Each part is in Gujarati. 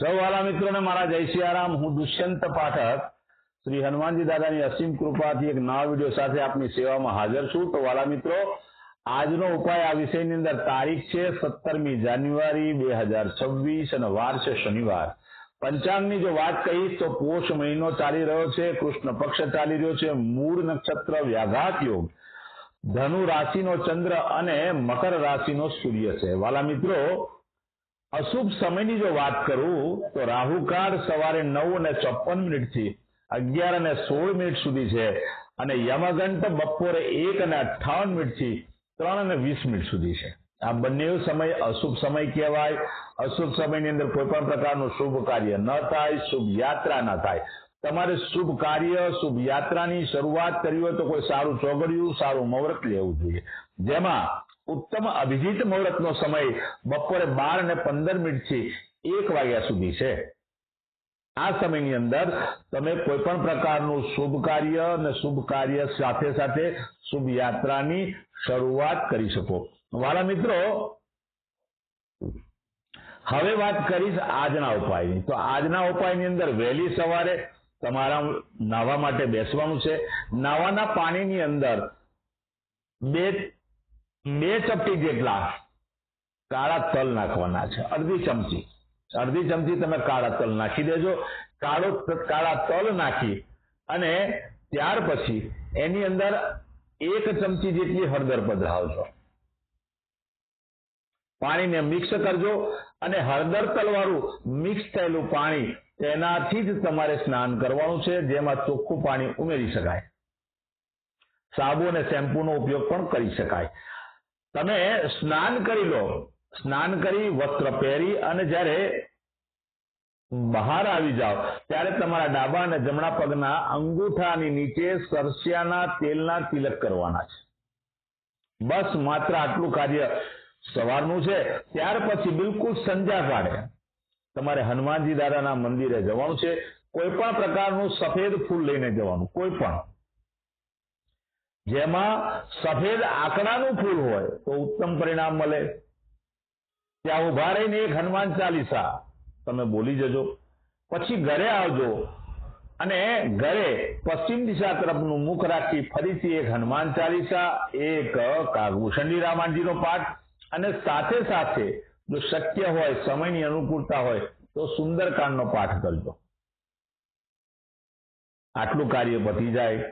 સૌ વાલા મિત્રોને મારા જય સિયારામ હું દુષ્યંત પાઠક. શ્રી હનુમાનજી દાદાની અસીમ કૃપાથી એક નવા વીડિયો સાથે આપની સેવામાં હાજર છું. તો વાલા મિત્રો, આજનો ઉપાય આ વિષયની અંદર તારીખ છે સત્તરમી જાન્યુઆરી બે હજાર છવ્વીસ અને વાર છે શનિવાર. પંચાંગની જો વાત કહીશ તો પોષ મહિનો ચાલી રહ્યો છે, કૃષ્ણ પક્ષ ચાલી રહ્યો છે, મૂળ નક્ષત્ર વ્યાઘાત યોગ. ધનુ રાશિનો ચંદ્ર અને મકર રાશિનો સૂર્ય છે. વાલા મિત્રો અશુભ સમયની જો વાત કરું, તો રાહુકાળ સવારે નવ અને ચોપન મિનિટથી અગિયાર અને સોળ મિનિટ સુધી છે અને યમઘંટ બપોરે એક અને અઠાવન મિનિટથી ત્રણ અને વીસ મિનિટ સુધી છે. આ બંને સમય અશુભ સમય કહેવાય. અશુભ સમયની અંદર કોઈ પણ પ્રકારનું શુભ કાર્ય ન થાય, શુભ યાત્રા ન થાય. તમારે શુભ કાર્ય, શુભ યાત્રાની શરૂઆત કરવી હોય તો કોઈ સારું ચોગડિયું, સારું મુહૂર્ત લેવું જોઈએ. જેમાં ઉત્તમ અભિજીત મુહૂર્તનો સમય બપોરે બાર અને પંદર મિનિટથી એક વાગ્યા સુધી છે. આ સમયની અંદર તમે કોઈ પણ પ્રકારનું શુભ કાર્ય અને શુભ કાર્ય સાથે સાથે શુભ યાત્રાની શરૂઆત કરી શકો. વાલા મિત્રો, હવે વાત કરીશ આજના ઉપાયની. તો આજના ઉપાયની અંદર વહેલી સવારે તમારા નાહવા માટે બેસવાનું છે. નાવાના પાણીની અંદર બે બે ચપટી જેટલા કાળા તલ નાખવાના છે. અડધી ચમચી. અડધી ચમચી તમે કાળા તલ નાખી દેજો. કાળો કાળા તલ નાખી અને ત્યાર પછી એની અંદર એક ચમચી જેટલી હળદર પધરાવજો. પાણીને મિક્સ કરજો અને હળદર તલવાળું મિક્સ થયેલું પાણી તેનાથી જ તમારે સ્નાન કરવાનું છે, જેમાં ચોખ્ખું પાણી ઉમેરી શકાય. સાબુ અને શેમ્પૂનો ઉપયોગ પણ કરી શકાય. તમે સ્નાન કરી લો. સ્નાન કરી, વસ્ત્ર પહેરી અને જ્યારે બહાર આવી જાઓ, ત્યારે તમારા ડાબા અને જમણા પગના અંગૂઠાની નીચે સરસિયાના તેલના તિલક કરવાના છે. બસ માત્ર આટલું કાર્ય સવારનું છે. ત્યાર પછી બિલકુલ સંધ્યા કાળે તમારે હનુમાનજી દાદાના મંદિરે જવાનું છે. કોઈ પણ પ્રકારનું સફેદ ફૂલ લઈને જવાનું, કોઈ પણ. જેમાં સફેદ આંકડાનું ફૂલ હોય, તો ઉત્તમ પરિણામ મળે. ત્યાં ઊભા રહીને એક હનુમાન ચાલીસા, તમે બોલી જજો. પછી ઘરે આવજો અને ઘરે પશ્ચિમ દિશા તરફનું મુખ રાખી ફરીથી એક હનુમાન ચાલીસા, એક કાગભૂષણી રામાયણજીનો પાઠ, અને સાથે સાથે જો શક્ય હોય, સમયની અનુકૂળતા હોય, તો સુંદરકાંડનો પાઠ કરજો. આટલું કાર્ય પતી જાય.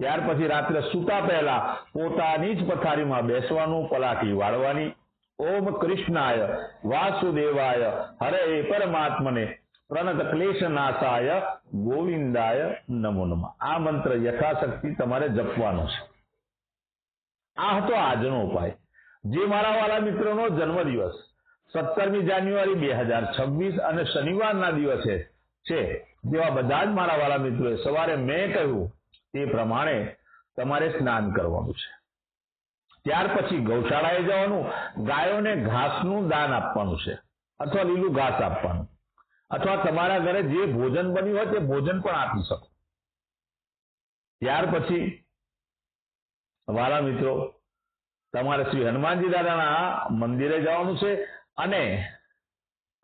ત્યાર પછી રાત્રે સૂતા પહેલા પોતાની જ પથારીમાં બેસવાનું, પલાઠી વાળવાની. ઓમ કૃષ્ણાય વાસુદેવાય હરે પરમાત્મને પ્રણત ક્લેશ નાશાય ગોવિંદાય નમો નમઃ. આ મંત્ર યથાશક્તિ તમારે જપવાનો છે. આ હતો આજનો ઉપાય. જે મારા વાલા મિત્રોનો જન્મદિવસ સત્તરમી જાન્યુઆરી બે હજાર છવ્વીસ અને શનિવારના દિવસે છે જેવા બધા જ મારા વાલા મિત્રોએ સવારે મેં કહ્યું તે પ્રમાણે તમારે સ્નાન કરવાનું છે. ત્યાર પછી ગૌશાળાએ જવાનું, ગાયોને ઘાસનું દાન આપવાનું છે, અથવા લીલું ઘાસ આપવાનું, અથવા તમારા ઘરે જે ભોજન બન્યું હોય તે ભોજન પણ આપી શકો. ત્યાર પછી, વાલા મિત્રો, તમારે શ્રી હનુમાનજી દાદાના મંદિરે જવાનું છે અને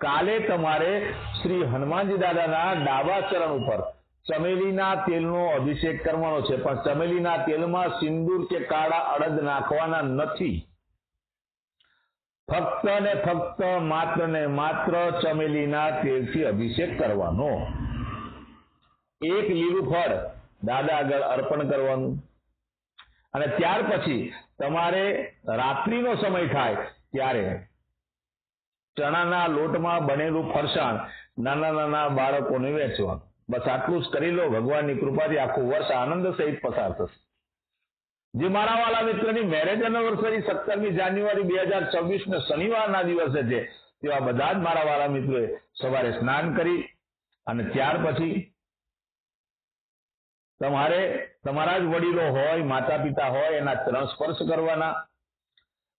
કાલે તમારે શ્રી હનુમાનજી દાદાના ડાબા ચરણ ઉપર ચમેલીના તેલનો અભિષેક કરવાનો છે. પણ ચમેલીના તેલમાં સિંદૂર કે કાળા અડદ નાખવાના નથી. ફક્ત ને ફક્ત માત્ર ને માત્ર ચમેલીના તેલથી અભિષેક કરવાનો. એક લીલું ફળ દાદા આગળ અર્પણ કરવાનું. અને ત્યાર પછી તમારે રાત્રિનો સમય થાય ત્યારે ચણાના લોટમાં બનેલું ફરસાણ નાના નાના બાળકોને વેચવાનું. બસ આટલું જ કરી લો, ભગવાનની કૃપાથી આખું વર્ષ આનંદ સહિત પસાર થશે. જે મારા વાલા મિત્રની મેરેજ એનિવર્સરી સત્તરમી જાન્યુઆરી બે હજાર છવ્વીસ ને શનિવારના દિવસે છે, તેવા બધા જ મારા વાલા મિત્રોએ સવારે સ્નાન કરી અને ત્યાર પછી તમારે, તમારા જ વડીલો હોય માતા પિતા હોય, એના ચરણ સ્પર્શ કરવાના.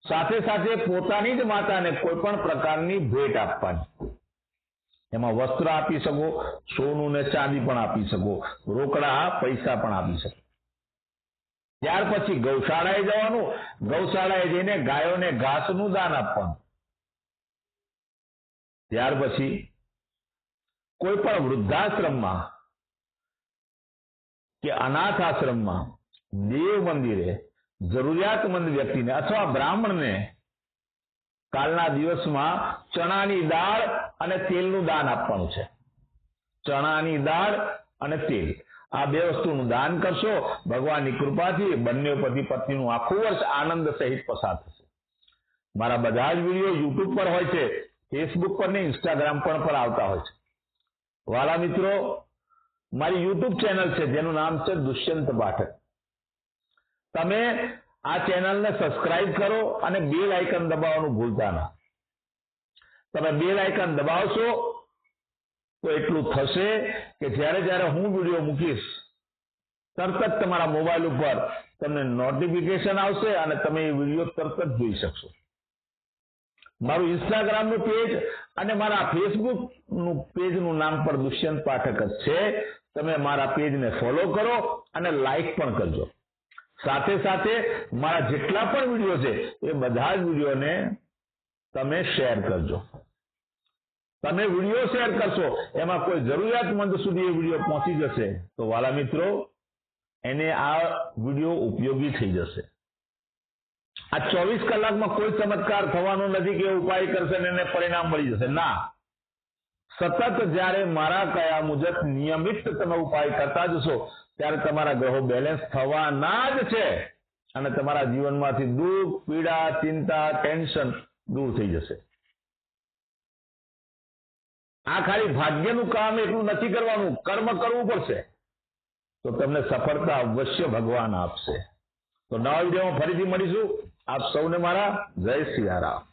સાથે સાથે પોતાની જ માતાને કોઈ પણ પ્રકારની ભેટ આપવાની. એમાં વસ્ત્ર આપી શકો, સોનું ને ચાંદી પણ આપી શકો, રોકડા, પૈસા પણ આપી શકો. ત્યાર પછી ગૌશાળાએ જવાનું, ગૌશાળાએ જઈને ગાયોને ઘાસનું દાન આપવાનું. ત્યાર પછી કોઈ પણ વૃદ્ધાશ્રમમાં કે અનાથ આશ્રમમાં દેવ મંદિરે જરૂરિયાતમંદ વ્યક્તિને અથવા બ્રાહ્મણને કાલના દિવસમાં ચણાની દાળ અને તેલનું દાન આપવાનું છે. ચણાની દાળ અને તેલ. આ બે વસ્તુનું દાન કરશો, ભગવાનની કૃપાથી બંને પતિ પત્નીનું આખું વર્ષ આનંદ સહિત પસાર થશે. મારા બધા જ વીડિયો યુટ્યુબ પર હોય છે ફેસબુક પર ને ઇન્સ્ટાગ્રામ પર આવતા હોય છે. વાલા મિત્રો, મારી યુટ્યુબ ચેનલ છે, જેનું નામ છે દુષ્યંત પાઠક. તમે આ ચેનલને સબસ્ક્રાઇબ કરો અને બેલ આઇકન દબાવવાનું ભૂલતા ના. તમે બેલ આઇકન દબાવશો તો એટલું થશે કે જ્યારે જ્યારે હું વીડિયો મૂકીશ, તરત જ તમારા મોબાઈલ ઉપર તમને નોટિફિકેશન આવશે અને તમે એ વીડિયો તરત જ જોઈ શકશો. મારું ઇન્સ્ટાગ્રામનું પેજ અને મારા ફેસબુકનું પેજનું નામ પર દુષ્યંત પાઠક જ છે. તમે મારા પેજને ફોલો કરો અને લાઈક પણ કરજો. સાથે સાથે મારા જેટલા પણ વીડિયો છે, એ બધા જ વિડીયોને તમે શેર કરજો. તમે વીડિયો શેર કરશો, એમાં કોઈ જરૂરિયાતમંદ સુધી એ વીડિયો પહોંચી જશે. તો વાલા મિત્રો, એને આ વીડિયો ઉપયોગી થઈ જશે. આ ચોવીસ કલાકમાં કોઈ ચમત્કાર થવાનો નથી કે ઉપાય કરશે ને એને પરિણામ મળી જશે. ના. સતત જ્યારે મારા કયા મુજબ નિયમિત તમે ઉપાય કરતા જશો ત્યારે તમારા ગ્રહો બેલેન્સ થવાના જ છે. અને તમારા જીવનમાંથી દુઃખ, પીડા, ચિંતા ટેન્શન દૂર થઈ જશે. આ ખાલી ભાગ્યનું કામ એટલું નથી કરવાનું, કર્મ કરવું પડશે. તો તમને સફળતા અવશ્ય ભગવાન આપશે. તો નવા વિડીયોમાં ફરીથી મળીશું. આપ સૌને મારા જય સિયારામ